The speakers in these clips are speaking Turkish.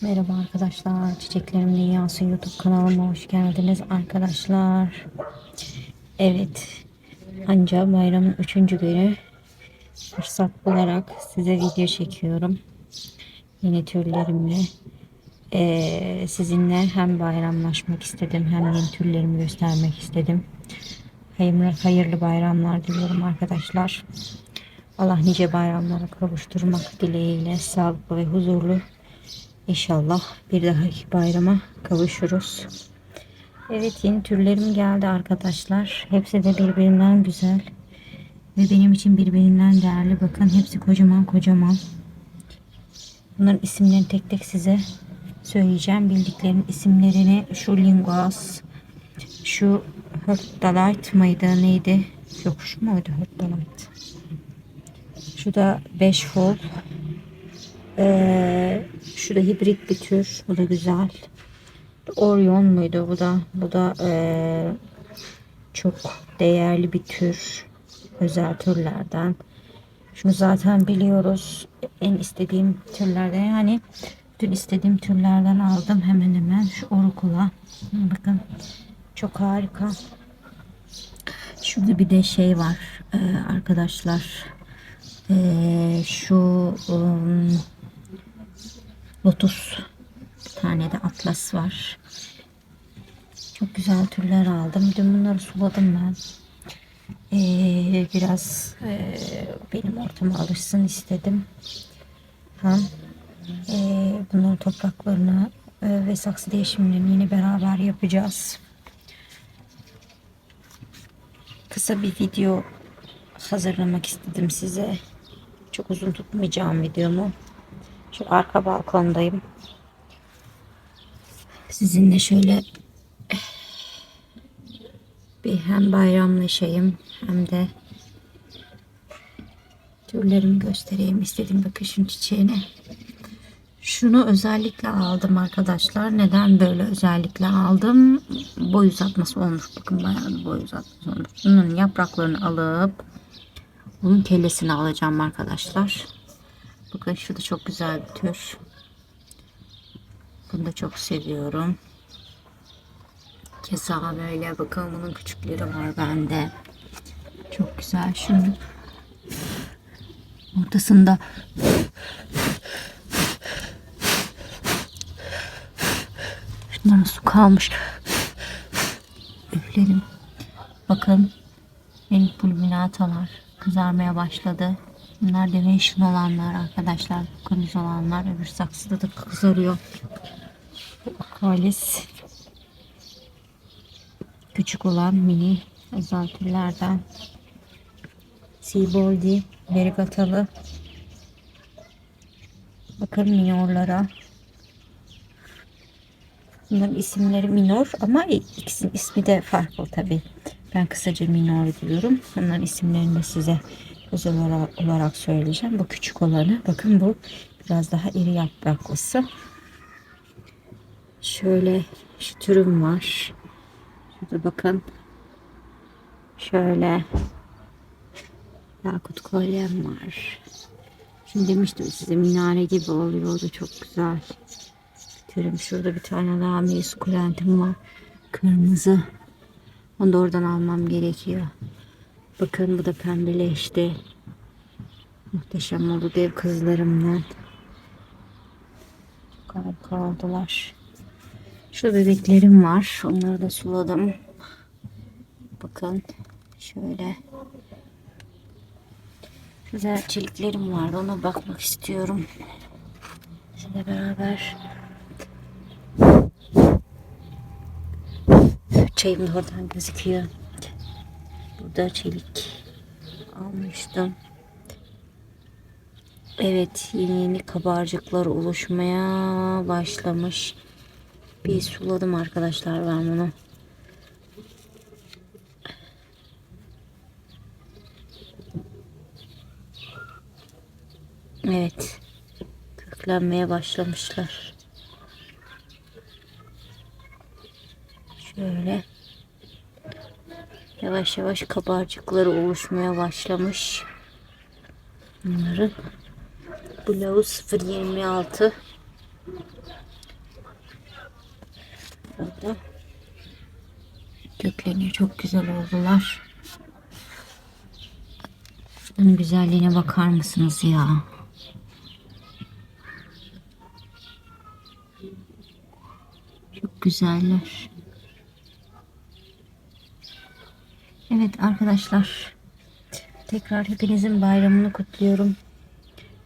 Merhaba arkadaşlar. Çiçeklerim Dünyası YouTube kanalıma hoş geldiniz arkadaşlar. Evet. Anca bayramın 3. günü fırsat bularak size video çekiyorum. Yeni türlerimle. Ee, sizinle hem bayramlaşmak istedim hem yeni türlerimi göstermek istedim. Hayırlı, hayırlı bayramlar diliyorum arkadaşlar. Allah nice bayramlara kavuşturmak dileğiyle sağlıklı ve huzurlu İnşallah bir dahaki bayrama kavuşuruz. Evet yeni türlerim geldi arkadaşlar. Hepsi de birbirinden güzel. Ve benim için birbirinden değerli. Bakın hepsi kocaman kocaman. Bunların isimlerini tek tek size söyleyeceğim. Bildiklerim isimlerini şu linguas, şu Herthalite mıydı neydi? Yok şu muydu Herthalite? Şu da 5 fol. Ee, şu da hibrit bir tür. Bu da güzel. Orion muydu bu da? Bu da ee, çok değerli bir tür. Özel türlerden. Şunu zaten biliyoruz. En istediğim türlerden yani bütün istediğim türlerden aldım hemen hemen şu orukula. Bakın çok harika. Şurada bir de şey var ee, arkadaşlar. Ee, şu um, lotus bir tane de atlas var. Çok güzel türler aldım. Dün bunları suladım ben. Ee, biraz e, benim ortama alışsın istedim. Hem e, bunların topraklarını e, ve saksı değişimlerini yine beraber yapacağız. Kısa bir video hazırlamak istedim size. Çok uzun tutmayacağım videomu. Şu arka balkondayım. Sizinle şöyle bir hem bayramlaşayım hem de türlerimi göstereyim istedim bakın şu çiçeğine. Şunu özellikle aldım arkadaşlar. Neden böyle özellikle aldım? Boy uzatması olmuş. Bakın bayağı bir boy uzatması olmuş. Bunun yapraklarını alıp bunun kellesini alacağım arkadaşlar. Bakın şu da çok güzel bir tür. Bunu da çok seviyorum. Keza böyle bakın bunun küçükleri var bende. Çok güzel. Şunun ortasında Şunlara su kalmış. Üfledim. Bakın benim pulminatalar kızarmaya başladı. Bunlar deviation olanlar arkadaşlar. Kırmızı olanlar. Öbür saksıda da kızarıyor. Bu. Küçük olan mini özel türlerden. Seaboldi. Verigatalı. Bakın minorlara. Bunların isimleri minor ama ikisinin ismi de farklı tabi. Ben kısaca minor diyorum. Bunların isimlerini de size özel olarak, söyleyeceğim. Bu küçük olanı. Bakın bu biraz daha iri yapraklısı. Şöyle şu türüm var. Şurada bakın. Şöyle yakut kolyem var. Şimdi demiştim size minare gibi oluyor. O da çok güzel. Türüm şurada bir tane daha mesukulentim var. Kırmızı. Onu da oradan almam gerekiyor. Bakın bu da pembeleşti. Muhteşem oldu dev kızlarımdan. Harika oldular. Şu bebeklerim var. Onları da suladım. Bakın şöyle. Güzel çeliklerim vardı. Ona bakmak istiyorum. Sizinle beraber. Çayım da oradan gözüküyor. Burada çelik almıştım. Evet yeni yeni kabarcıklar oluşmaya başlamış. Bir suladım arkadaşlar ben bunu. Evet. Köklenmeye başlamışlar. Şöyle. Yavaş yavaş kabarcıkları oluşmaya başlamış. Bunları Blouse 026 Burada köklerini çok güzel oldular. Bunun güzelliğine bakar mısınız ya? Çok güzeller. Evet arkadaşlar. Tekrar hepinizin bayramını kutluyorum.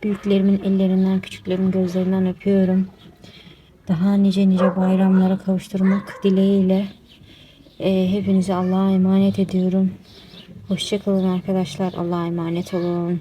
Büyüklerimin ellerinden, küçüklerimin gözlerinden öpüyorum. Daha nice nice bayramlara kavuşturmak dileğiyle e, hepinizi Allah'a emanet ediyorum. Hoşçakalın arkadaşlar. Allah'a emanet olun.